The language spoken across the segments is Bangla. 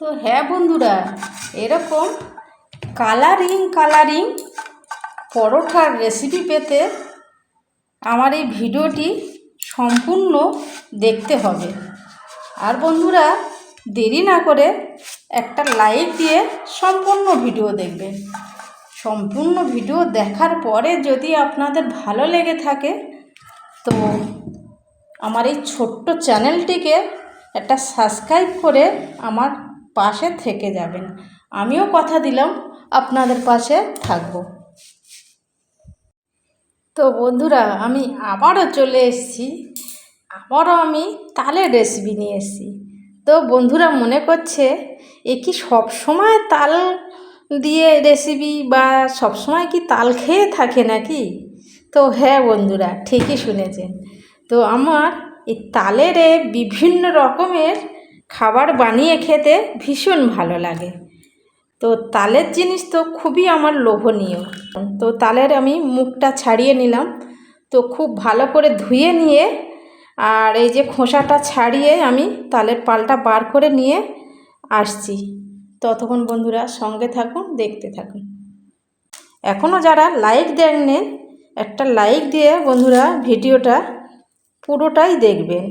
তো হ্যাঁ বন্ধুরা, এরকম কালারিং কালারিং পরোঠার রেসিপি পেতে আমার এই ভিডিওটি সম্পূর্ণ দেখতে হবে। আর বন্ধুরা, দেরি না করে একটা লাইক দিয়ে সম্পূর্ণ ভিডিও দেখবেন। সম্পূর্ণ ভিডিও দেখার পরে যদি আপনাদের ভালো লেগে থাকে, তো আমার এই ছোট্ট চ্যানেলটিকে একটা সাবস্ক্রাইব করে আমার পাশে থেকে যাবেন। আমিও কথা দিলাম, আপনাদের পাশে থাকব। তো বন্ধুরা, আমি আবারও চলে এসেছি। আবারও আমি তালের রেসিপি নিয়ে এসেছি। তো বন্ধুরা, মনে করছে এ কি সবসময় তাল দিয়ে রেসিপি বা সবসময় কি তাল খেয়ে থাকে নাকি? তো হ্যাঁ বন্ধুরা, ঠিকই শুনেছেন। তো আমার এই তালের বিভিন্ন রকমের খাবার বানিয়ে খেতে ভীষণ ভালো লাগে। তো তালের জিনিস তো খুবই আমার লোভনীয়। তো তালের আমি মুখটা ছাড়িয়ে নিলাম। তো খুব ভালো করে ধুয়ে নিয়ে আর এই যে খোসাটা ছাড়িয়ে আমি তালের পালটা বার করে নিয়ে আসছি। ততক্ষণ বন্ধুরা সঙ্গে থাকুন, দেখতে থাকুন। এখনও যারা লাইক দেননি, একটা লাইক দিয়ে বন্ধুরা ভিডিওটা পুরোটাই দেখবেন।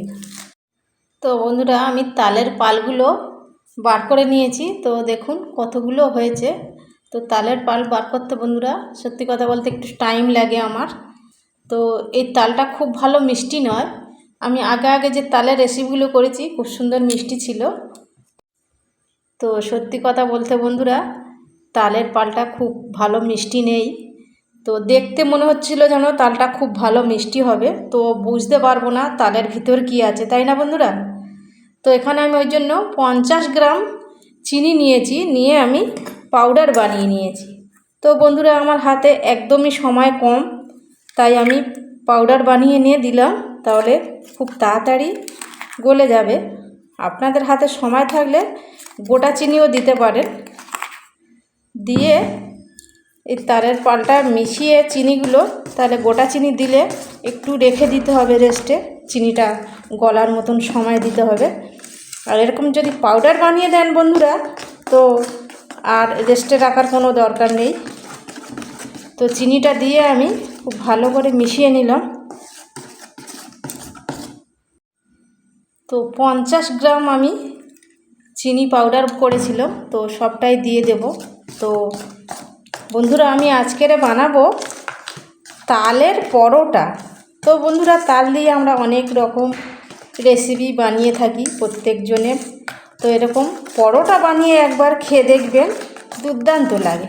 তো বন্ধুরা আমি তালের পালগুলো বার করে নিয়েছি। তো দেখুন কতগুলো হয়েছে। তো তালের পাল বার করতে বন্ধুরা সত্যি কথা বলতে একটু টাইম লাগে আমার। তো এই তালটা খুব ভালো মিষ্টি নয়। আমি আগে আগে যে তালের রেসিপিগুলো করেছি খুব সুন্দর মিষ্টি ছিল। তো সত্যি কথা বলতে বন্ধুরা তালের পালটা খুব ভালো মিষ্টি নেই। তো দেখতে মনে হচ্ছিল যেন তালটা খুব ভালো মিষ্টি হবে। তো বুঝতে পারব না তালের ভিতর কি আছে, তাই না বন্ধুরা? তো এখানে আমি ওই জন্য পঞ্চাশ গ্রাম চিনি নিয়েছি, নিয়ে আমি পাউডার বানিয়ে নিয়েছি। তো বন্ধুরা, আমার হাতে একদমই সময় কম, তাই আমি পাউডার বানিয়ে নিয়ে দিলাম, তাহলে খুব তাড়াতাড়ি গলে যাবে। আপনাদের হাতে সময় থাকলে গোটা চিনিও দিতে পারেন। দিয়ে এই তারের পালটা মিশিয়ে চিনিগুলো, তাহলে গোটা চিনি দিলে একটু রেখে দিতে হবে রেস্টে চিনিটা গলার মতন সময় দিতে হবে। আর এরকম যদি পাউডার বানিয়ে দেন বন্ধুরা, তো আর রেস্টে রাখার কোনো দরকার নেই। তো চিনিটা দিয়ে আমি খুব ভালো করে মিশিয়ে নিলাম। তো পঞ্চাশ গ্রাম আমি চিনি পাউডার করেছিলাম, তো সবটাই দিয়ে দেব। তো বন্ধুরা, আমি আজকেরে বানাবো তালের পরোটা। তো বন্ধুরা, তাল দিয়ে আমরা অনেক রকম রেসিপি বানিয়ে থাকি প্রত্যেকজনের। তো এরকম পরোটা বানিয়ে একবার খেয়ে দেখবেন, দুর্দান্ত লাগে।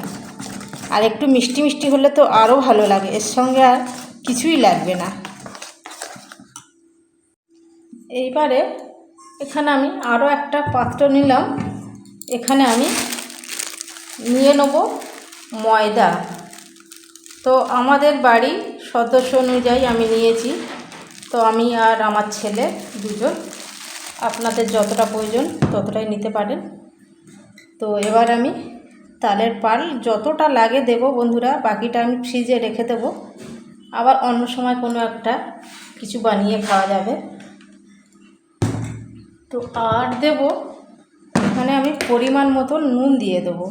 আর একটু মিষ্টি মিষ্টি হলে তো আরও ভালো লাগে, এর সঙ্গে আর কিছুই লাগবে না। এইবারে এখানে আমি আরও একটা পাত্র নিলাম। এখানে আমি নিয়ে নেব ময়দা। তো আমাদের বাড়ি সদস্য অনুযায়ী আমি নিয়েছি। তো আমি আর আমার ছেলে দুজন। আপনাদের যতটা প্রয়োজন ততটাই নিতে পারেন। তো এবার আমি তালের পাল যতটা লাগে দেব বন্ধুরা, বাকিটা আমি ফ্রিজে রেখে দেবো। আবার অন্য সময় কোনো একটা কিছু বানিয়ে খাওয়া যাবে। তো আর দেব এখানে আমি পরিমাণ মতো নুন দিয়ে দেবো।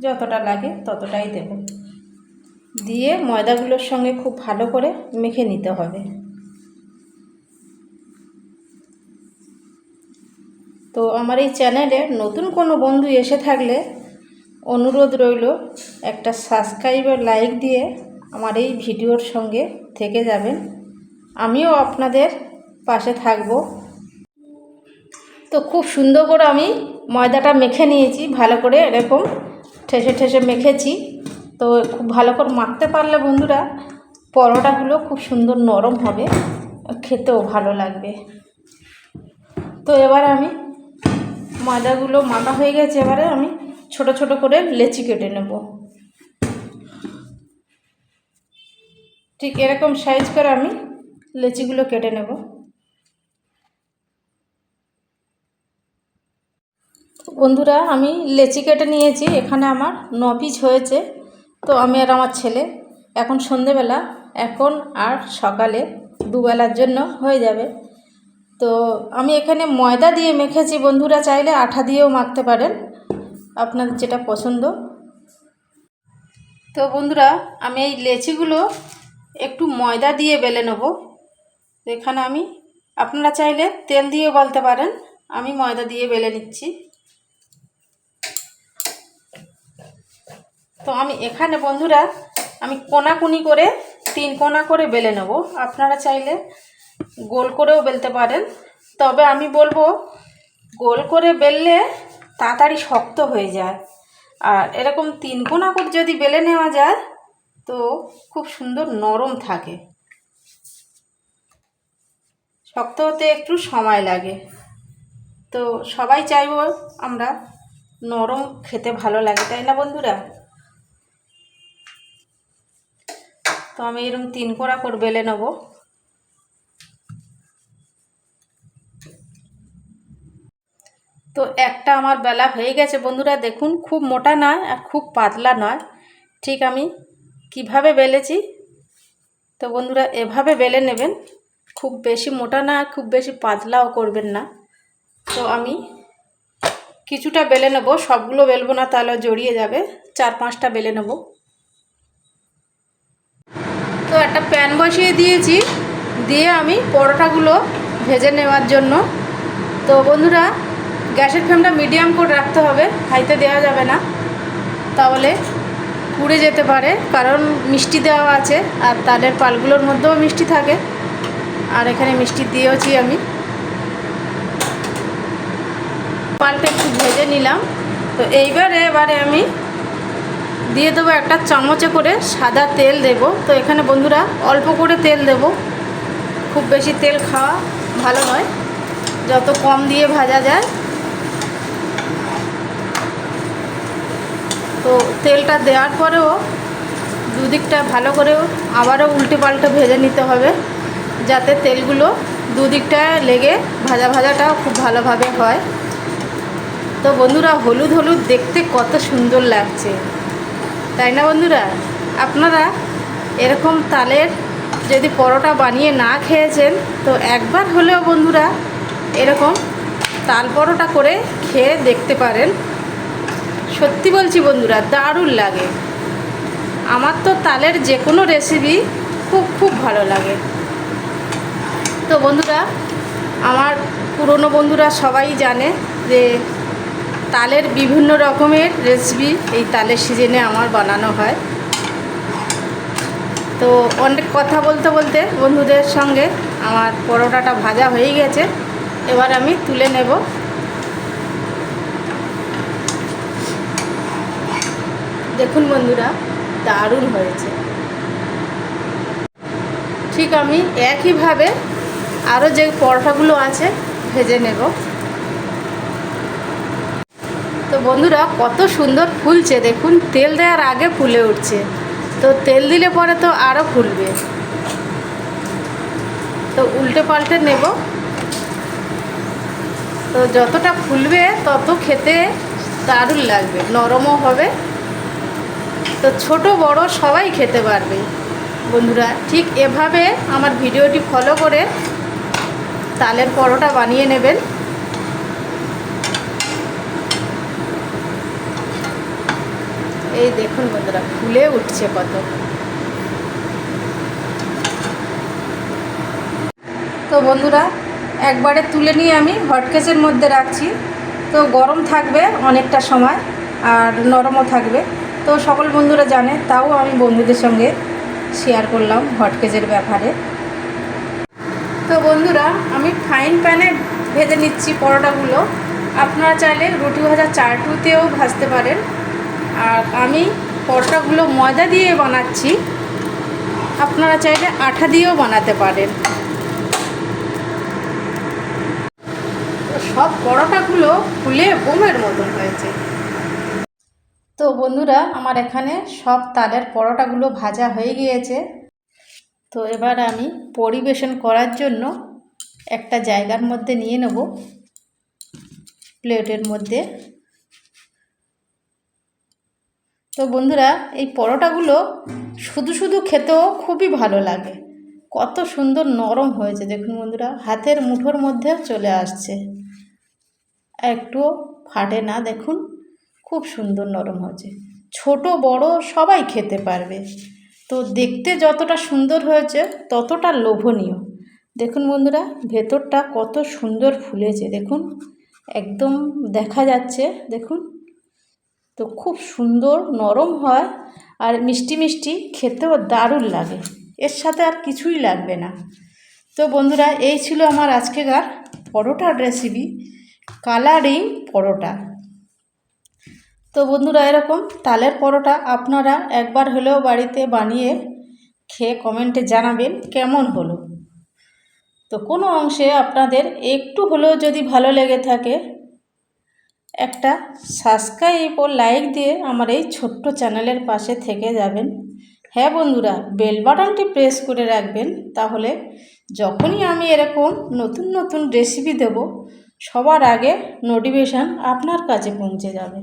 যতটা লাগে ততটাই দেব। দিয়ে ময়দাগুলোর সঙ্গে খুব ভালো করে মেখে নিতে হবে। তো আমার এই চ্যানেলে নতুন কোনো বন্ধু এসে থাকলে অনুরোধ রইল, একটা সাবস্ক্রাইবার লাইক দিয়ে আমার এই ভিডিওর সঙ্গে থেকে যাবেন। আমিও আপনাদের পাশে থাকব। তো খুব সুন্দর করে আমি ময়দাটা মেখে নিয়েছি, ভালো করে এরকম ঠেসে ঠেসে মেখেছি। তো খুব ভালো করে মাখতে পারলে বন্ধুরা, পরোটাগুলো খুব সুন্দর নরম হবে, খেতেও ভালো লাগবে। তো এবার আমি ময়দাগুলো মাখা হয়ে গেছে, এবারে আমি ছোট ছোট করে লেচি কেটে নেব। ঠিক এরকম সাইজ করে আমি লেচিগুলো কেটে নেব। বন্ধুরা, আমি লেচি কেটে নিয়েছি, এখানে আমার ন পিস হয়েছে। তো আমি আর আমার ছেলে এখন সন্ধেবেলা, এখন আর সকালে দুবেলার জন্য হয়ে যাবে। তো আমি এখানে ময়দা দিয়ে মেখেছি, বন্ধুরা চাইলে আঠা দিয়েও মাখতে পারেন আপনাদের যেটা পছন্দ। তো বন্ধুরা, আমি এই লেচিগুলো একটু ময়দা দিয়ে বেলে নেব। এখানে আমি, আপনারা চাইলে তেল দিয়েও বলতে পারেন, আমি ময়দা দিয়ে বেলে নিচ্ছি। তো আমি এখানে বন্ধুরা, আমি কোনাকুনি করে তিন কোনা করে বেলে নেব। আপনারা চাইলে গোল করেও বেলতে পারেন। তবে আমি বলব, গোল করে বেললে তাড়াতাড়ি শক্ত হয়ে যায়। আর এরকম তিন কোনা করে যদি বেলে নেওয়া যায়, তো খুব সুন্দর নরম থাকে। শক্ত হতে একটু সময় লাগে। তো সবাই চাইব আমরা নরম খেতে ভালো লাগে, তাই না বন্ধুরা? তো আমি এরকম তিন কোড়া করে বেলে নেব। তো একটা আমার বেলা হয়ে গেছে বন্ধুরা, দেখুন খুব মোটা নয় আর খুব পাতলা নয়। ঠিক আমি কীভাবে বেলেছি? তো বন্ধুরা, এভাবে বেলে নেবেন। খুব বেশি মোটা না, খুব বেশি পাতলাও করবেন না। তো আমি কিছুটা বেলে নেব, সবগুলো বেলবো না, তাহলে জড়িয়ে যাবে। চার পাঁচটা বেলে নেব তো একটা প্যান বসিয়ে দিয়েছি, দিয়ে আমি পরোটাগুলো ভেজে নেওয়ার জন্য। তো বন্ধুরা, গ্যাসের ফ্লেমটা মিডিয়াম করে রাখতে হবে, হাইতে দেওয়া যাবে না। তাহলে পুড়ে যেতে পারে, কারণ মিষ্টি দেওয়া আছে, আর তাদের পালগুলোর মধ্যেও মিষ্টি থাকে। আর এখানে মিষ্টি দিয়েওছি আমি। পালটা একটু ভেজে নিলাম। তো এইবারে এবারে আমি দিয়ে দেবো একটা চামচে করে সাদা তেল দেব। তো এখানে বন্ধুরা অল্প করে তেল দেব। খুব বেশি তেল খাওয়া ভালো নয়। যত কম দিয়ে ভাজা যায়। তো তেলটা দেওয়ার পরেও দুদিকটা ভালো করেও আবারও উল্টে পাল্টে ভেজে নিতে হবে। যাতে তেলগুলো দুদিকটা লেগে ভাজা ভাজাটাও খুব ভালোভাবে হয়। তো বন্ধুরা হলুদ হলুদ দেখতে কত সুন্দর লাগছে। তাই না বন্ধুরা? আপনারা এরকম তালের যদি পরোটা বানিয়ে না খেয়েছেন, তো একবার হলেও বন্ধুরা এরকম তাল পরোটা করে খেয়ে দেখতে পারেন। সত্যি বলছি বন্ধুরা, দারুণ লাগে। আমার তো তালের যে কোনো রেসিপি খুব খুব ভালো লাগে। তো বন্ধুরা, আমার পুরনো বন্ধুরা সবাই জানে যে তালের বিভিন্ন রকমের রেসিপি এই তালের সিজনে আমার বানানো হয়। তো অনেক কথা বলতে বলতে বন্ধুদের সঙ্গে আমার পরোটাটা ভাজা হয়ে গেছে। এবার আমি তুলে নেব। দেখুন বন্ধুরা, দারুণ হয়েছে। ঠিক আমি একইভাবে আরও যে পরোটাগুলো আছে, ভেজে নেব। তো বন্ধুরা, কত সুন্দর ফুলছে। দেখুন, তেল দেওয়ার আগে ফুলে উঠছে। তো তেল দিলে পরে তো আরও ফুলবে। তো উল্টে পাল্টে নেব। তো যতটা ফুলবে, তত খেতে দারুণ লাগবে, নরমও হবে। তো ছোট, বড় সবাই খেতে পারবে। বন্ধুরা, ঠিক এভাবে আমার ভিডিওটি ফলো করে তালের পরোটা বানিয়ে নেবেন। এই দেখুন বন্ধুরা, ফুলে উঠছে কত। তো বন্ধুরা, একবারে তুলে নিয়ে আমি হটকেসের মধ্যে রাখছি। তো গরম থাকবে অনেকটা সময়, আর নরমও থাকবে। তো সকল বন্ধুরা জানে, তাও আমি বন্ধুদের সঙ্গে শেয়ার করলাম হটকেজের ব্যাপারে। তো বন্ধুরা, আমি ফাইন প্যানে ভেজে নিচ্ছি পরোটাগুলো। আপনারা চাইলে রুটি ভাজা চারটুতেও ভাজতে পারেন। আর আমি পরোটাগুলো ময়দা দিয়ে বানাচ্ছি। আপনারা চাইলে আঠা দিয়েও বানাতে পারেন। সব পরোটাগুলো ফুলে বোমের মতন হয়েছে। তো বন্ধুরা, আমার এখানে সব তালের পরোটাগুলো ভাজা হয়ে গিয়েছে। তো এবার আমি পরিবেশন করার জন্য একটা জায়গার মধ্যে নিয়ে নেব। প্লেটের মধ্যে। তো বন্ধুরা, এই পরোটাগুলো শুধু শুধু খেতেও খুবই ভালো লাগে। কত সুন্দর নরম হয়েছে, দেখুন বন্ধুরা, হাতের মুঠোর মধ্যে চলে আসছে। একটুও ফাটে না, দেখুন, খুব সুন্দর নরম হয়েছে। ছোট, বড় সবাই খেতে পারবে। তো দেখতে যতটা সুন্দর হয়েছে, ততটা লোভনীয়। দেখুন বন্ধুরা, ভেতরটা কত সুন্দর ফুলেছে, দেখুন। একদম দেখা যাচ্ছে, দেখুন। তো খুব সুন্দর, নরম হয় আর মিষ্টি মিষ্টি খেতেও দারুণ লাগে। এর সাথে আর কিছুই লাগবে না। তো বন্ধুরা, এই ছিল আমার আজকেকার পরোটার রেসিপি কালারিং পরোটা। তো বন্ধুরা, এরকম তালের পরোটা আপনারা একবার হলেও বাড়িতে বানিয়ে খেয়ে কমেন্টে জানাবেন কেমন হলো। তো কোনো অংশে আপনাদের একটু হলেও যদি ভালো লেগে থাকে একটা সাবস্ক্রাইব ও লাইক দিয়ে আমার এই ছোট্ট চ্যানেলের পাশে থেকে যাবেন। হ্যাঁ বন্ধুরা বেল বাটনটি প্রেস করে রাখবেন তাহলে যখনই আমি এরকম নতুন নতুন রেসিপি দেব, সবার আগে নোটিফিকেশান আপনার কাছে পৌঁছে যাবে।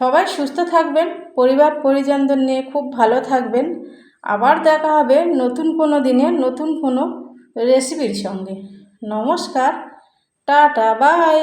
সবাই সুস্থ থাকবেন, পরিবার পরিজনদের নিয়ে খুব ভালো থাকবেন। আবার দেখা হবে নতুন কোনো দিনে নতুন কোনো রেসিপির সঙ্গে। নমস্কার, টাটা বাই